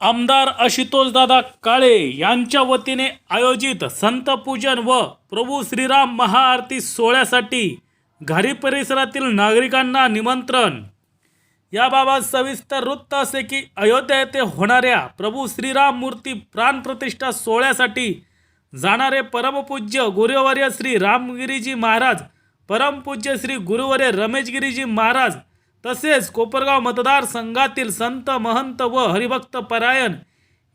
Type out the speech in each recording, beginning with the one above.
आमदार आशुतोषदादा काळे यांच्या वतीने आयोजित संत पूजन व प्रभू श्रीराम महाआरती सोहळ्यासाठी घारी परिसरातील नागरिकांना निमंत्रण. याबाबत सविस्तर वृत्त असे की अयोध्या येथे होणाऱ्या प्रभू श्रीराम मूर्ती प्राणप्रतिष्ठा सोहळ्यासाठी जाणारे परमपूज्य गुरुवर्य श्री रामगिरीजी महाराज परमपूज्य श्री गुरुवर्य रमेशगिरीजी महाराज तसेच कोपरगाव मतदारसंघातील संत महंत व हरिभक्त परायण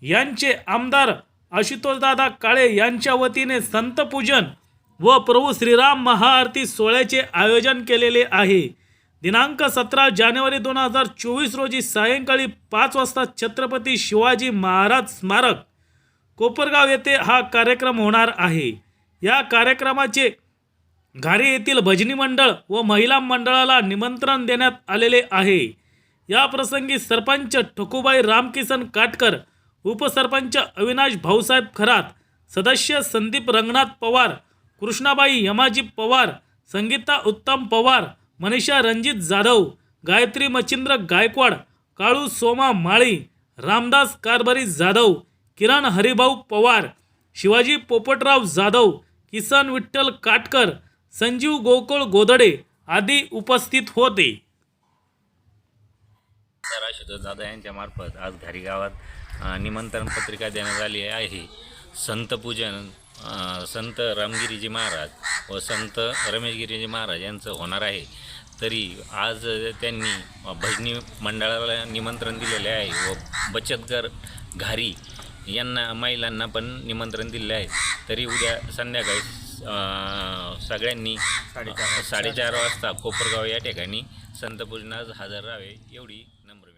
यांचे आमदार आशुतोषदादा काळे यांच्या वतीने संत पूजन व प्रभू श्रीराम महाआरती सोहळ्याचे आयोजन केलेले आहे. दिनांक सतरा जानेवारी दोन हजार चोवीस रोजी सायंकाळी पाच वाजता छत्रपती शिवाजी महाराज स्मारक कोपरगाव येथे हा कार्यक्रम होणार आहे. या कार्यक्रमाचे घारी येथील भजनी मंडळ व महिला मंडळाला निमंत्रण देण्यात आलेले आहे. या प्रसंगी सरपंच ठकुबाई रामकिसन काटकर उपसरपंच अविनाश भाऊसाहेब खरात सदस्य संदीप रंगनाथ पवार कृष्णाबाई यमाजी पवार संगीता उत्तम पवार मनीषा रणजित जाधव गायत्री मच्छिंद्र गायकवाड काळू सोमा माळी रामदास कारभारी जाधव किरण हरिभाऊ पवार शिवाजी पोपटराव जाधव किसन विठ्ठल काटकर संजीव गोकुळ गोदडे आदी उपस्थित होते. तर दादा यांच्या मार्फत आज घारी गावात निमंत्रण पत्रिका देण्यात आली आहे. संत पूजन संत रामगिरीजी महाराज व संत रमेशगिरीजी महाराज यांचं होणार आहे. तरी आज त्यांनी भजनी मंडळाला निमंत्रण दिलेले आहे व बचतगर घारी यांना महिलांना पण निमंत्रण दिले आहे. तरी उद्या संध्याकाळी सगळ्यांनी साडेचार वाजता. कोपरगाव या ठिकाणी संत पूजनास हजर राहावे एवढी नम्र